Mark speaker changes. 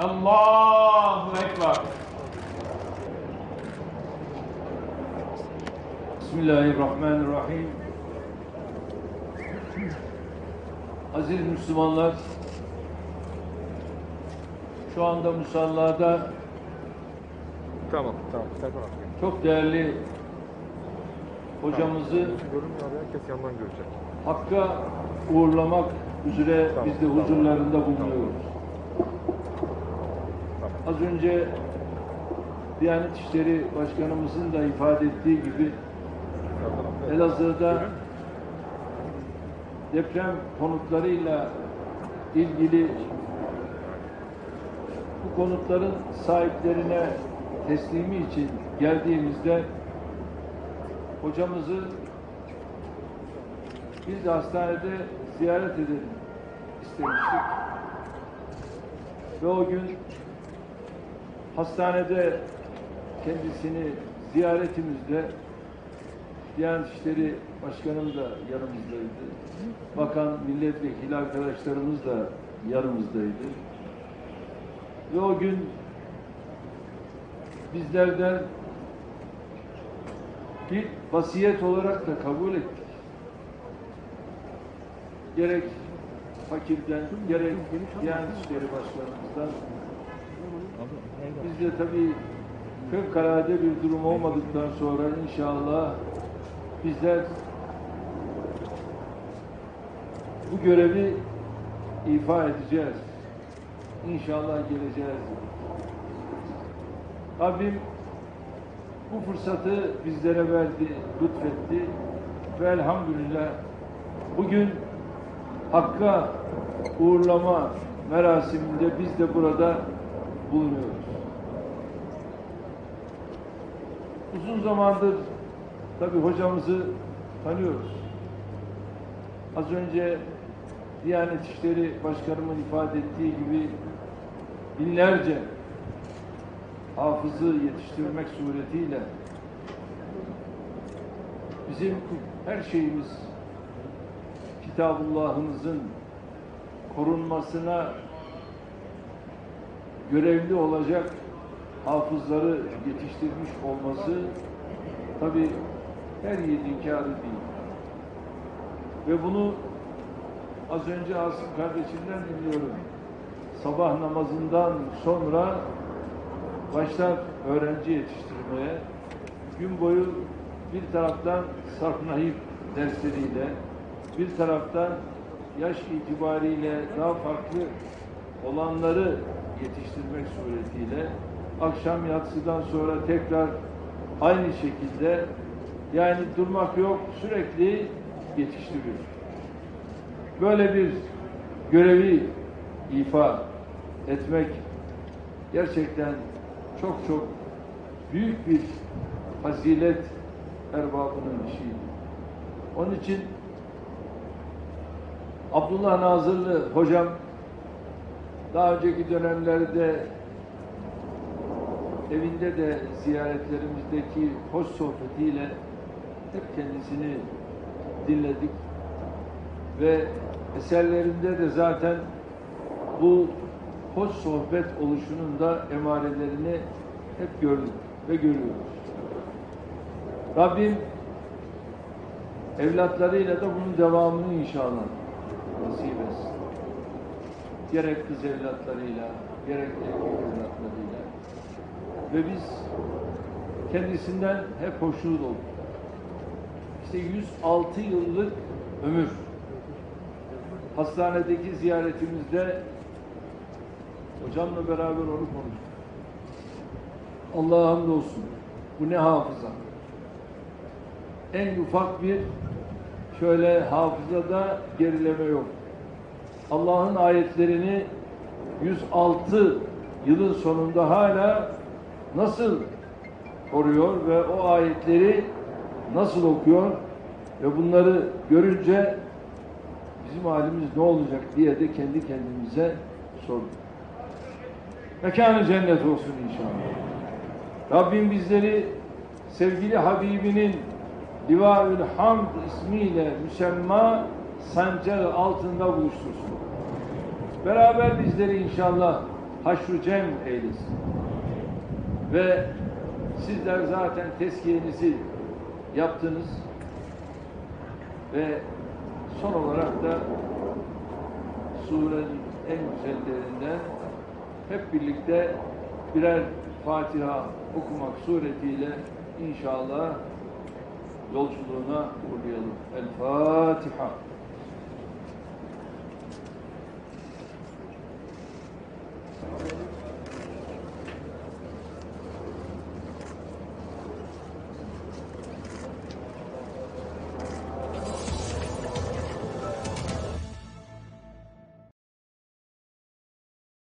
Speaker 1: Allahu Ekber. Bismillahirrahmanirrahim. Aziz Müslümanlar, şu anda musallada
Speaker 2: Tamam, tamam. Serkan abi.
Speaker 1: çok değerli hocamızı
Speaker 2: Görünmüyor abi, herkes yandan görecek.
Speaker 1: Hakk'a uğurlamak üzere
Speaker 2: Tamam,
Speaker 1: biz de
Speaker 2: tamam.
Speaker 1: huzurlarında bulunuyoruz. Az önce Diyanet İşleri Başkanımızın da ifade ettiği gibi. Elazığ'da deprem konutlarıyla ilgili bu konutların sahiplerine teslimi için geldiğimizde hocamızı biz de hastanede ziyaret edelim istemiştik. Ve o gün hastanede kendisini ziyaretimizde Diyanet İşleri Başkanım da yanımızdaydı. Bakan milletvekili arkadaşlarımız da yanımızdaydı. Ve o gün bizlerden bir vasiyet olarak da kabul ettik. Gerek fakirden, gerek Diyanet İşleri Başkanımızdan biz de tabii fevkalade bir durum olmadıktan sonra inşallah bizler bu görevi ifa edeceğiz. İnşallah geleceğiz. Rabbim bu fırsatı bizlere verdi, lütfetti ve elhamdülillah bugün Hakk'a uğurlama merasiminde biz de burada bulunuyoruz. Uzun zamandır tabi hocamızı tanıyoruz. Az önce Diyanet İşleri Başkanımın ifade ettiği gibi binlerce hafızı yetiştirmek suretiyle bizim her şeyimiz Kitabullah'ımızın korunmasına görevli olacak hafızları yetiştirmiş olması tabi her yiğidin kârı değil. Ve bunu az önce Asım kardeşimden dinliyorum. Sabah namazından sonra başlar öğrenci yetiştirmeye. Gün boyu bir taraftan sarf nahip dersleriyle, bir taraftan yaş itibariyle daha farklı olanları yetiştirmek suretiyle akşam yatsıdan sonra tekrar aynı şekilde yani durmak yok sürekli yetiştiriyor. Böyle bir görevi ifa etmek gerçekten çok çok büyük bir fazilet erbabının işiydi. Onun için Abdullah Nazırlı hocam daha önceki dönemlerde evinde de ziyaretlerimizdeki hoş sohbetiyle hep kendisini dinledik ve eserlerinde de zaten bu hoş sohbet oluşunun da emarelerini hep gördük ve görüyoruz. Rabbim evlatlarıyla da bunun devamını inşallah nasip. Gerek kız evlatlarıyla, gerek erkek evlatlarıyla. Ve biz kendisinden hep hoşnut olduk. İşte 106 yıllık ömür. Hastanedeki ziyaretimizde hocamla beraber onu konuştuk. Allah'a hamdolsun. Bu ne hafıza. En ufak bir şöyle hafızada gerileme yok. Allah'ın ayetlerini 106 yılın sonunda hala nasıl koruyor ve o ayetleri nasıl okuyor ve bunları görünce bizim halimiz ne olacak diye de kendi kendimize sorduk. Mekanı cennet olsun inşallah. Rabbim bizleri sevgili Habibinin Livaül Hamd ismiyle müsemma sancar altında buluştursun. Beraber bizleri inşallah haşru cem eylesin. Ve sizler zaten tezkiyenizi yaptınız ve son olarak da surenin en güzellerinden hep birlikte birer Fatiha okumak suretiyle inşallah yolculuğuna uğrayalım.